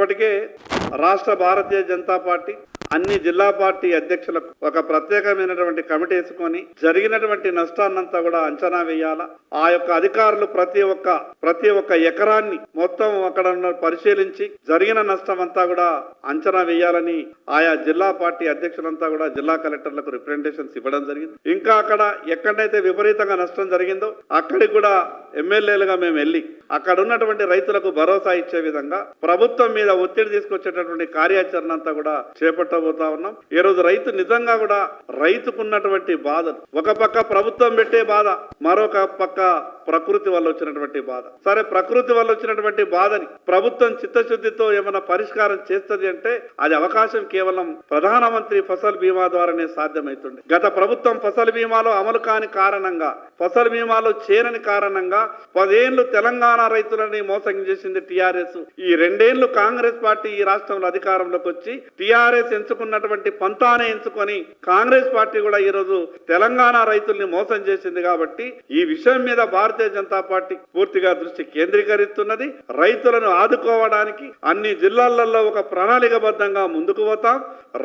ఇప్పటికే రాష్ట్ర భారతీయ జనతా పార్టీ అన్ని జిల్లా పార్టీ అధ్యక్షులకు ఒక ప్రత్యేకమైనటువంటి కమిటీ వేసుకొని జరిగినటువంటి నష్టాన్నంతా కూడా అంచనా వేయాలా? ఆ యొక్క అధికారులు ప్రతి ఒక్క ప్రతి ఒక్క ఎకరాన్ని మొత్తం అక్కడ ఉన్న పరిశీలించి జరిగిన నష్టం అంతా కూడా అంచనా వేయాలని ఆయా జిల్లా పార్టీ అధ్యక్షులంతా కూడా జిల్లా కలెక్టర్లకు రిప్రజెంటేషన్స్ ఇవ్వడం జరిగింది. ఇంకా అక్కడ ఎక్కడైతే విపరీతంగా నష్టం జరిగిందో అక్కడికి కూడా ఎమ్మెల్యేలుగా మేము వెళ్ళి అక్కడ ఉన్నటువంటి రైతులకు భరోసా ఇచ్చే విధంగా ప్రభుత్వం మీద ఒత్తిడి తీసుకొచ్చేటటువంటి కార్యాచరణ అంతా కూడా చేపట్టబోతా ఉన్నాం. ఈ రోజు రైతు నిజంగా కూడా రైతుకున్నటువంటి బాధలు ఒక పక్క ప్రభుత్వం పెట్టే బాధ మరొక పక్క ప్రకృతి వల్ల వచ్చినటువంటి బాధ. సరే ప్రకృతి వల్ల వచ్చినటువంటి బాధని ప్రభుత్వం చిత్తశుద్ధితో ఏమైనా పరిష్కారం చేస్తుంది అంటే అది అవకాశం కేవలం ప్రధానమంత్రి ఫసల్ బీమా ద్వారానే సాధ్యమవుతుంది. గత ప్రభుత్వం ఫసల్ బీమాలో అమలు కాని కారణంగా ఫసల్ బీమాలో చేరని కారణంగా పదేళ్ళు తెలంగాణ రైతులని మోసం చేసింది టిఆర్ఎస్. ఈ రెండేళ్ళు కాంగ్రెస్ పార్టీ ఈ రాష్ట్రంలో అధికారంలోకి వచ్చి టిఆర్ఎస్ ఎంచుకున్నటువంటి పంతానే ఎంచుకొని కాంగ్రెస్ పార్టీ కూడా ఈరోజు తెలంగాణ రైతుల్ని మోసం చేసింది కాబట్టి ఈ విషయం మీద భారతీయ జనతా పార్టీ పూర్తిగా దృష్టి కేంద్రీకరిస్తున్నది. రైతులను ఆదుకోవడానికి అన్ని జిల్లాలలో ఒక ప్రణాళికబద్ధంగా ముందుకు పోతాం.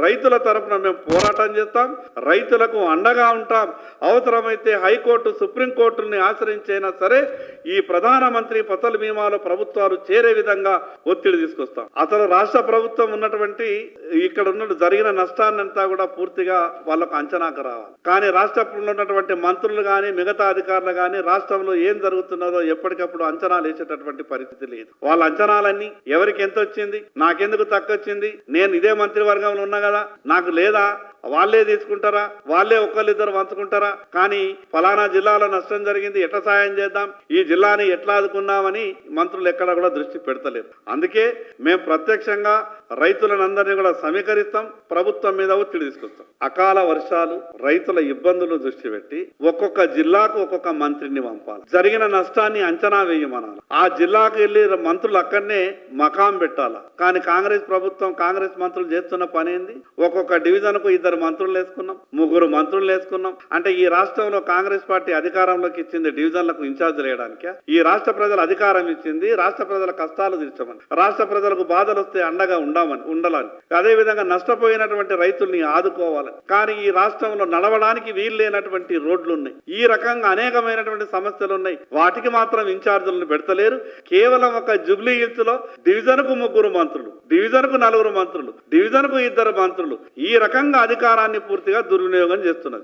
రైతుల తరపున మేము పోరాటం చేస్తాం. రైతులకు అండగా ఉంటాం. అవసరమైతే హైకోర్టు సుప్రీంకోర్టుని ఆశ్రయించైనా సరే ఈ ప్రధానమంత్రి ఫసల్ బీమాలో ప్రభుత్వాలు చేరే విధంగా ఒత్తిడి తీసుకొస్తాం. అసలు రాష్ట్ర ప్రభుత్వం ఉన్నటువంటి ఇక్కడ ఉన్న జరిగిన నష్టాన్నంతా కూడా పూర్తిగా వాళ్ళకు అంచనాకు రావాలి. కానీ రాష్ట్రంలో ఉన్నటువంటి మంత్రులు కానీ మిగతా అధికారులు కానీ రాష్ట్రంలో ఏం జరుగుతున్నదో ఎప్పటికప్పుడు అంచనాలు వేసేటటువంటి పరిస్థితి లేదు. వాళ్ళ అంచనాలన్నీ ఎవరికి ఎంత వచ్చింది నాకెందుకు తక్కువ వచ్చింది నేను ఇదే మంత్రివర్గంలో ఉన్నా కదా. నాకు లేదా? వాళ్ళే తీసుకుంటారా? వాళ్ళే ఒకళ్ళిద్దరు వంచుకుంటారా కానీ ఫలానా జిల్లాలో నష్టం జరిగింది ఎట్లా సాయం చేద్దాం? ఈ జిల్లాని ఎట్లా ఆదుకున్నామని మంత్రులు ఎక్కడ కూడా దృష్టి పెడతలేదు. అందుకే మేము ప్రత్యక్షంగా రైతులందరినీ కూడా సమీకరిస్తాం ప్రభుత్వం మీద ఒత్తిడి తీసుకొస్తాం. అకాల వర్షాలు రైతుల ఇబ్బందులు దృష్టి పెట్టి ఒక్కొక్క జిల్లాకు ఒక్కొక్క మంత్రిని పంపాలి. జరిగిన నష్టాన్ని అంచనా వేయమనాలి. ఆ జిల్లాకు వెళ్ళి మంత్రులు అక్కడనే మకాం పెట్టాలా? కానీ కాంగ్రెస్ ప్రభుత్వం కాంగ్రెస్ మంత్రులు చేస్తున్న పని ఏంది? ఒక్కొక్క డివిజన్కు ఇద్దరు మంత్రులు వేసుకున్నాం. ముగ్గురు మంత్రులు వేసుకున్నాం. అంటే ఈ రాష్ట్రంలో కాంగ్రెస్ పార్టీ అధికారంలోకి ఇచ్చింది డివిజన్లకు ఇన్ఛార్జ్ వేయడానికి ఈ రాష్ట్ర ప్రజలు అధికారం ఇచ్చింది రాష్ట్ర ప్రజల కష్టాలు తీర్చమని రాష్ట్ర ప్రజలకు బాధలు వస్తే అండగా ఉండమని ఉండాలని. అదే విధంగా నష్టపోయినటువంటి రైతుల్ని ఆదుకోవాలని కానీ ఈ రాష్ట్రంలో నడవడానికి వీలు లేనటువంటి రోడ్లు ఉన్నాయి ఈ రకంగా అనేకమైనటువంటి సమస్యలు ఉన్నాయి వాటికి మాత్రం ఇన్ఛార్జీలను పెడతలేరు. కేవలం ఒక జుబ్లీ హిల్స్లో డివిజన్కు ముగ్గురు మంత్రులు డివిజన్కు నలుగురు మంత్రులు డివిజన్కు ఇద్దరు మంత్రులు. ఈ రకంగా అధికారాన్ని పూర్తిగా దుర్వినియోగం చేస్తున్నది.